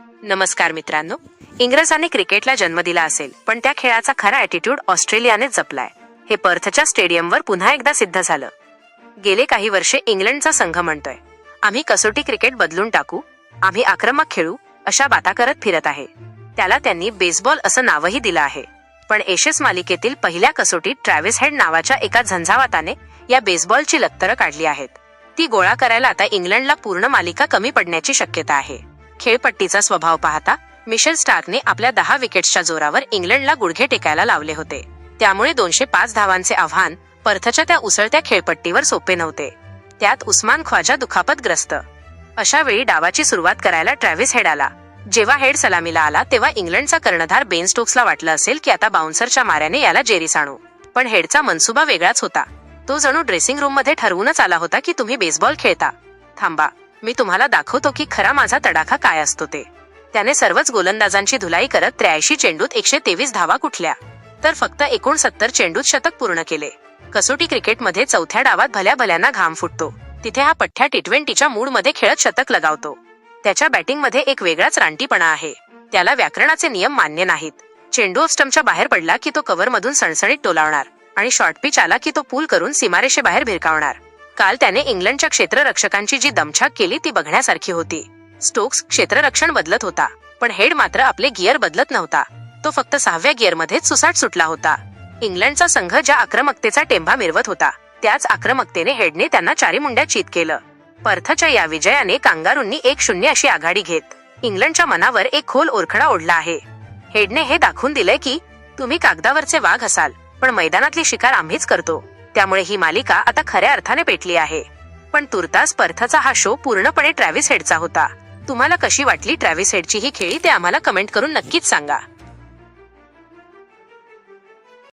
नमस्कार मित्रांनो इंग्रजांनी क्रिकेटला जन्म दिला असेल पण त्या खेळाचा खरा ॲटिट्यूड ऑस्ट्रेलियाने जपलाय. हे पर्थच्या स्टेडियमवर पुन्हा एकदा सिद्ध झालं. गेले काही वर्षे इंग्लंडचा संघ म्हणतोय. आम्ही कसोटी क्रिकेट बदलून टाकू आम्ही आक्रमक खेळू अशा बाता करत फिरत आहे. त्याला त्यांनी बेसबॉल असं नावही दिलं आहे. पण एशेस मालिकेतील पहिल्या कसोटीत ट्रॅव्हिस हेड नावाच्या एका झंझावाताने या बेसबॉलची लक्तरं काढली आहेत. ती गोळा करायला आता इंग्लंडला पूर्ण मालिका कमी पडण्याची शक्यता आहे. खेळपट्टीचा स्वभाव पाहता मिशेल स्टार्कने आपल्या दहा विकेट्सच्या जोरावर इंग्लंडला गुडघे टेकायला लावले होते. त्यामुळे दोनशे पाच धावांचे आव्हान पर्थच्या त्या उसळत्या खेळपट्टीवर सोपे नव्हते. त्यात उस्मान ख्वाजा दुखापतग्रस्त. अशा वेळी डावाची सुरुवात करायला ट्रॅव्हिस हेड आला. जेव्हा हेड सलामीला आला तेव्हा इंग्लंडचा कर्णधार बेन स्टोक्सला वाटलं असेल की आता बाउन्सरच्या माऱ्याने याला जेरीस आणू पण हेडचा मनसुबा वेगळाच होता. तो जणू ड्रेसिंग रूममध्ये ठरवूनच आला होता की तुम्ही बेसबॉल खेळता. थांबा. मी तुम्हाला दाखवतो की खरा माझा तडाखा काय असतो ते. त्याने सर्वच गोलंदाजांची धुलाई करत त्र्याऐंशी चेंडूत एकशे तेवीस धावा कुठल्या? तर फक्त एकोणसत्तर चेंडूत शतक पूर्ण केले. कसोटी क्रिकेटमध्ये चौथ्या डावात भल्या भल्यांना घाम फुटतो. तिथे हा पठ्ठ्या टी ट्वेंटीच्या मूडमध्ये खेळत शतक लगावतो. त्याच्या बॅटिंगमध्ये एक वेगळाच रानटीपणा आहे. त्याला व्याकरणाचे नियम मान्य नाहीत. चेंडू ऑफ बाहेर पडला की तो कव्हर मधून सणसणीत टोलावणार आणि शॉर्ट पिच आला की तो पूल करून सीमारेषेबाहेर भिरकावणार. काल त्याने इंग्लंडच्या क्षेत्ररक्षकांची जी दमछाक केली ती बघण्यासारखी होती. स्टोक्स क्षेत्ररक्षण बदलत होता पण हेड मात्र आपले गिअर बदलत नव्हता. तो फक्त सहाव्या गिअरमध्येच सुसाट सुटला होता. इंग्लंडचा संघ ज्या आक्रमकतेचा टेंभा मिरवत होता त्याच आक्रमकतेने हेडने त्यांना चारी मुंड्या चित केलं. पर्थच्या या विजयाने कांगारूंनी एक शून्य अशी आघाडी घेत इंग्लंडच्या मनावर एक खोल ओरखडा ओढला आहे. हेडने हे दाखवून दिलंय की तुम्ही कागदावरचे वाघ असाल पण मैदानातली शिकार आम्हीच करतो. त्यामुळे ही मालिका आता खऱ्या अर्थाने पेटली आहे. पण तुर्तास पर्थचा हा शो पूर्णपणे ट्रॅव्हिस हेडचा होता. तुम्हाला कशी वाटली ट्रॅव्हिस हेडची ही खेळी ते आम्हाला कमेंट करून नक्कीच सांगा.